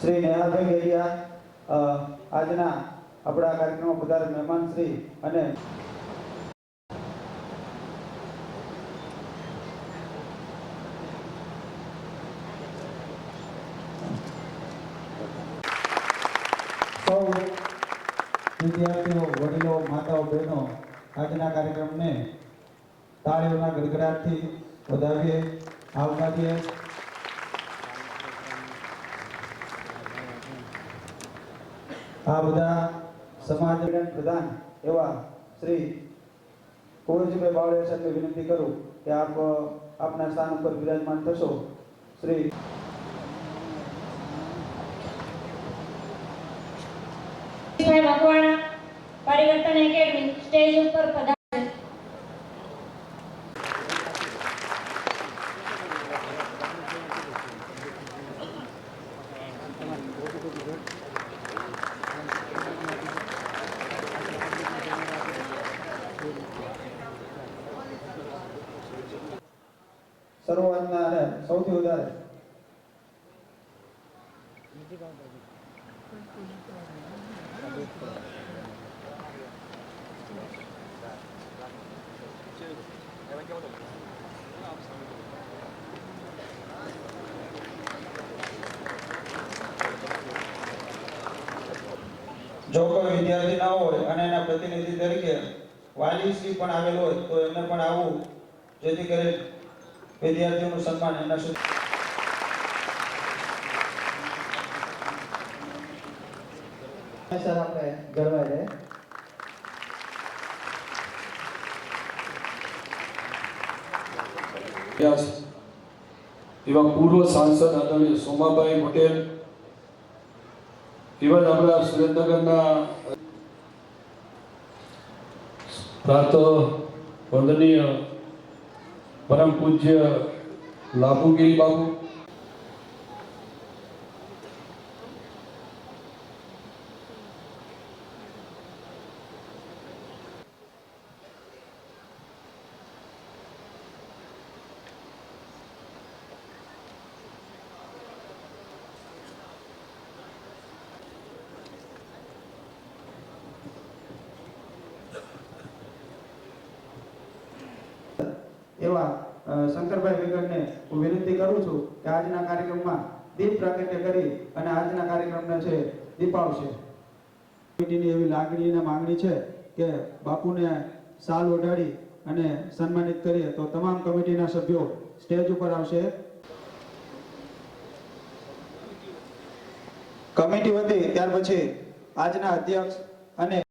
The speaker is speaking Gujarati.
શ્રી નેહાભાઈ ગેડિયા આજના આપણા કાર્યક્રમમાં પધારેલ મહેમાન શ્રી અને સૌ વિદ્યાર્થીઓ, વડીલો, માતાઓ, બહેનો આજના કાર્યક્રમને તાળીઓના ગડગડાટથી વધાવીએ, આવકારીએ. આ બધા સમાજ પ્રધાન એવા શ્રી કુંવરજીભાઈ બાવળિયા સાહેબને વિનંતી કરું કે આપ આપના સ્થાન ઉપર બિરાજમાન થશો શ્રી ભાઈ મકવાણા પરિવર્તન એકેડમી સ્ટેજ ઉપર પધારે શરૂઆતના જો કોઈ વિદ્યાર્થી ના હોય અને એના પ્રતિનિધિ તરીકે વાલીશ્રી પણ આવેલ હોય તો એમને પણ આવું જેથી કરી વિદ્યાર્થીઓનું સન્માન એમના સુધી. સર આપણે જળવાઈ રહે એવા પૂર્વ સાંસદ આદરણીય સોમાભાઈ પટેલ જ આપણા સુરેન્દ્રનગરના પ્રાત વંદનીય પરમ પૂજ્ય લાભુગીરી બાબુ એવા શંકરભાઈ વિગડને હું વિનંતી કરું છું કે આજના કાર્યક્રમમાં દીપ પ્રાગટ્ય કરી અને આજના કાર્યક્રમને છે દીપાવશે. એવી લાગણી અને માંગણી છે કે બાપુને સાલ ઓઢાડી અને સન્માનિત કરીએ તો તમામ કમિટીના સભ્યો સ્ટેજ ઉપર આવશે. કમિટી વતી ત્યાર પછી આજના અધ્યક્ષ અને